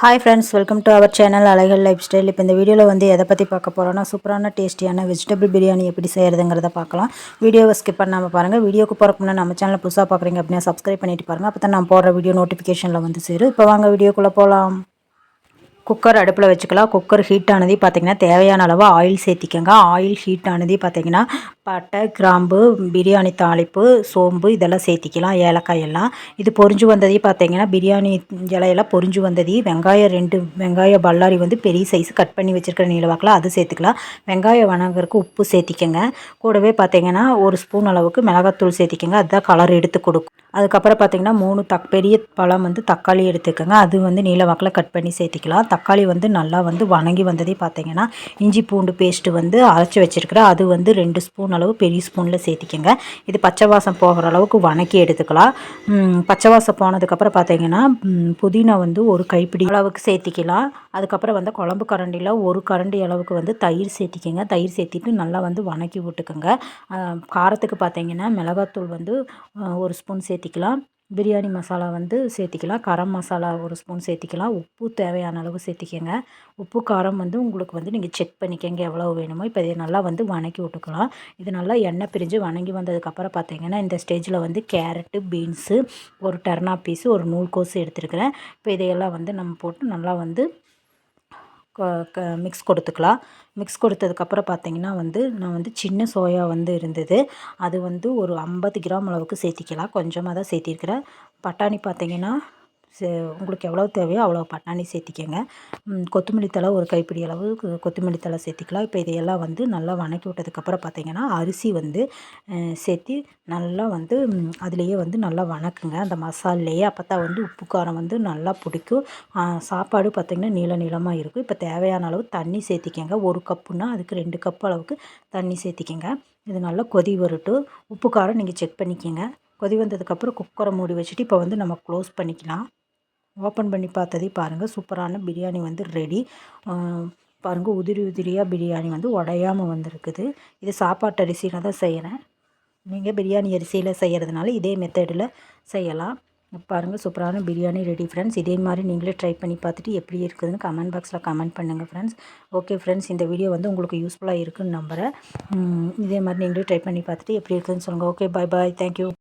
Hi friends welcome to our channel Alaigal lifestyle இப்போ இந்த வீடியோவில் வந்து எதை பற்றி பார்க்க போகிறோன்னா சூப்பரான டேஸ்டியான வெஜிடபிள் பிரியாணி எப்படி செய்கிறதுங்கிறத பார்க்கலாம். வீடியோவை ஸ்கிப் பண்ணாமல் பாருங்கள் வீடியோக்கு போகிறக்கு முன்னாடி நம்ம சேனலில் புதுசாக பார்க்குறீங்க அப்படின்னா சப்ஸ்கிரைப் பண்ணிட்டு பாருங்கள் அப்போ தான் நான் போடுற வீடியோ நோட்டிஃபிகேஷனில் வந்து சேரும். இப்போ வாங்க வீடியோக்குள்ளே போகலாம் குக்கர் அடுப்பில் வச்சுக்கலாம். குக்கர் ஹீட் ஆனதே பார்த்திங்கன்னா தேவையான அளவு ஆயில் சேர்த்திக்கங்க. ஆயில் ஹீட் ஆனதே பார்த்திங்கன்னா பட்டை கிராம்பு பிரியாணி தாளிப்பு சோம்பு இதெல்லாம் சேர்த்திக்கலாம் ஏலக்காய் எல்லாம். இது பொரிஞ்சு வந்ததே பார்த்தீங்கன்னா பிரியாணி இலையெல்லாம் பொரிஞ்சு வந்ததே வெங்காயம் ரெண்டு வெங்காய பல்லாரி வந்து பெரிய சைஸ் கட் பண்ணி வச்சுருக்கிற நீளவாக்கில் அது சேர்த்துக்கலாம். வெங்காயம் வணங்குறதுக்கு உப்பு சேர்த்திக்கங்க. கூடவே பார்த்திங்கன்னா ஒரு ஸ்பூன் அளவுக்கு மிளகாத்தூள் சேர்த்திக்கங்க. அதுதான் கலர் எடுத்து கொடுக்கும். அதுக்கப்புறம் பார்த்திங்கன்னா மூணு தக் பெரிய பழம் வந்து தக்காளி எடுத்துக்கோங்க. அது வந்து நீளவாக்கில் கட் பண்ணி சேர்த்திக்கலாம். தக்காளி வந்து நல்லா வந்து வணங்கி வந்ததே பார்த்திங்கன்னா இஞ்சி பூண்டு பேஸ்ட்டு வந்து அரைச்சி வச்சுருக்கிறேன். அது வந்து ரெண்டு ஸ்பூன் அளவு பெரிய ஸ்பூனில் சேர்த்திக்கங்க. இது பச்சை வாசம் போகிற அளவுக்கு வணக்கி எடுத்துக்கலாம். பச்சை வாசம் போனதுக்கப்புறம் பார்த்திங்கன்னா புதினா வந்து ஒரு கைப்பிடி அளவுக்கு சேர்த்திக்கலாம். அதுக்கப்புறம் வந்து குழம்பு கரண்டியில் ஒரு கரண்டி அளவுக்கு வந்து தயிர் சேர்த்திக்கங்க. தயிர் சேர்த்திட்டு நல்லா வந்து வணக்கி விட்டுக்கோங்க. காரத்துக்கு பார்த்திங்கன்னா மிளகாத்தூள் வந்து ஒரு ஸ்பூன் சேர்த்திக்கலாம். பிரியாணி மசாலா வந்து சேர்த்திக்கலாம். கரம் மசாலா ஒரு ஸ்பூன் சேர்த்திக்கலாம். உப்பு தேவையான அளவு சேர்த்திக்கங்க. உப்பு காரம் வந்து உங்களுக்கு வந்து நீங்கள் செக் பண்ணிக்கங்க. எவ்வளோ வேணுமோ இப்போ இதை நல்லா வந்து வணக்கி விட்டுக்கலாம். இது நல்லா எண்ணெய் பிரிஞ்சு வணங்கி வந்ததுக்கப்புறம் பார்த்தீங்கன்னா இந்த ஸ்டேஜில் வந்து கேரட்டு பீன்ஸு ஒரு டர்னா பீஸு ஒரு நூல்கோஸு எடுத்துருக்கிறேன். இப்போ இதையெல்லாம் வந்து நம்ம போட்டு நல்லா வந்து மிக்ஸ் கொடுத்துக்கலாம். மிக்ஸ் கொடுத்ததுக்கப்புறம் பார்த்திங்கன்னா வந்து நான் வந்து சின்ன சோயா வந்து இருந்தது. அது வந்து ஒரு ஐம்பது கிராம் அளவுக்கு சேர்த்திக்கலாம். கொஞ்சமாக தான் சேர்த்திருக்கிறேன். பட்டாணி பார்த்திங்கன்னா உங்களுக்கு எவ்வளோ தேவையோ அவ்வளோ பட்டாணி சேர்த்திக்கங்க. கொத்தமல்லி தழை ஒரு கைப்பிடி அளவு கொத்தமல்லி தழை சேர்த்திக்கலாம். இப்போ இதையெல்லாம் வந்து நல்லா வணக்கி விட்டதுக்கப்புறம் பார்த்திங்கன்னா அரிசி வந்து சேர்த்தி நல்லா வந்து அதுலேயே வந்து நல்லா வணக்குங்க. அந்த மசாலையே அப்போ தான் வந்து உப்பு காரம் வந்து நல்லா பிடிக்கும். சாப்பாடு பார்த்திங்கன்னா நீள நீளமாக இருக்கும். இப்போ தேவையான அளவு தண்ணி சேர்த்திக்கங்க. ஒரு கப்புனா அதுக்கு ரெண்டு கப் அளவுக்கு தண்ணி சேர்த்திக்கங்க. இது நல்லா கொதி வரட்டும். உப்பு காரம் நீங்கள் செக் பண்ணிக்கோங்க. கொதி வந்ததுக்கப்புறம் குக்கரை மூடி வச்சுட்டு இப்போ வந்து நம்ம க்ளோஸ் பண்ணிக்கலாம். ஓப்பன் பண்ணி பார்த்ததே பாருங்கள் சூப்பரான பிரியாணி வந்து ரெடி பாருங்கள் உதிரி உதிரியாக பிரியாணி வந்து உடையாமல் வந்திருக்குது. இது சாப்பாட்டு அரிசியில் தான் செய்கிறேன் நீங்கள் பிரியாணி அரிசியில் செய்கிறதுனால இதே மெத்தடில் செய்யலாம். பாருங்கள் சூப்பரான பிரியாணி ரெடி ஃப்ரெண்ட்ஸ் இதே மாதிரி நீங்களே ட்ரை பண்ணி பார்த்துட்டு எப்படி இருக்குதுன்னு கமெண்ட் பாக்ஸில் கமெண்ட் பண்ணுங்கள் ஃப்ரெண்ட்ஸ் ஓகே ஃப்ரெண்ட்ஸ் இந்த வீடியோ வந்து உங்களுக்கு யூஸ்ஃபுல்லாக இருக்குதுன்னு நம்புகிறேன் இதே மாதிரி நீங்களே ட்ரை பண்ணி பார்த்துட்டு எப்படி இருக்குதுன்னு சொல்லுங்கள் ஓகே பாய் பாய் தேங்க்யூ